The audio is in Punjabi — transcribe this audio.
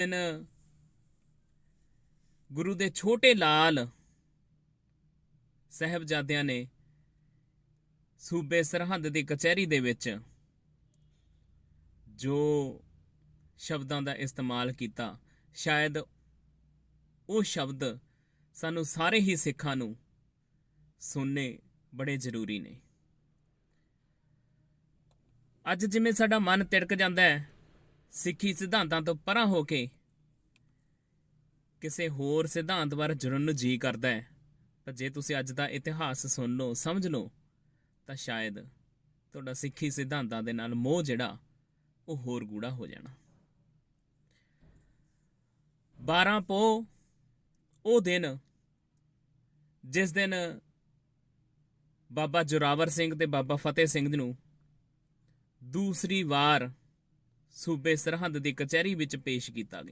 ਦਿਨ ਗੁਰੂ ਦੇ ਛੋਟੇ ਲਾਲ ਸਹਿਬਜ਼ਾਦਿਆਂ ਨੇ ਸੂਬੇ ਸਰਹੰਦ ਦੀ ਕਚਹਿਰੀ ਦੇ ਵਿੱਚ ਜੋ ਸ਼ਬਦਾਂ ਦਾ ਇਸਤੇਮਾਲ ਕੀਤਾ, ਸ਼ਾਇਦ ਉਹ ਸ਼ਬਦ ਸਾਨੂੰ ਸਾਰੇ ਹੀ ਸਿੱਖਾਂ ਨੂੰ ਸੁਣਨੇ ਬੜੇ ਜ਼ਰੂਰੀ ਨੇ। ਅੱਜ ਜਿਵੇਂ ਸਾਡਾ ਮਨ ਤਿੜਕ ਜਾਂਦਾ ਹੈ ਸਿੱਖੀ ਸਿਧਾਂਤਾਂ ਤੋਂ ਪਰਾਂ ਹੋ ਕੇ ਕਿਸੇ ਹੋਰ ਸਿਧਾਂਤ ਬਾਰੇ ਜੁੜਨ ਨੂੰ ਜੀ ਕਰਦਾ ਹੈ। ਪਰ ਜੇ ਤੁਸੀਂ ਅੱਜ ਦਾ ਇਤਿਹਾਸ ਸੁਣ ਲਓ ਸਮਝ ਲਓ, ਤਾਂ ਸ਼ਾਇਦ ਤੁਹਾਡਾ ਸਿੱਖੀ ਸਿਧਾਂਤਾਂ ਦੇ ਨਾਲ ਮੋਹ ਜਿਹੜਾ, ਉਹ ਹੋਰ ਗੂੜਾ ਹੋ ਜਾਣਾ। 12 ਪੋ ਉਹ ਦਿਨ ਜਿਸ ਦਿਨ ਬਾਬਾ ਜੋਰਾਵਰ ਸਿੰਘ ਤੇ ਬਾਬਾ ਫਤਿਹ ਸਿੰਘ ਨੂੰ ਦੂਸਰੀ ਵਾਰ ਸੂਬੇ ਸਰਹੰਦ ਦੀ ਕਚਹਿਰੀ ਵਿੱਚ ਪੇਸ਼ ਕੀਤਾ ਗਿਆ।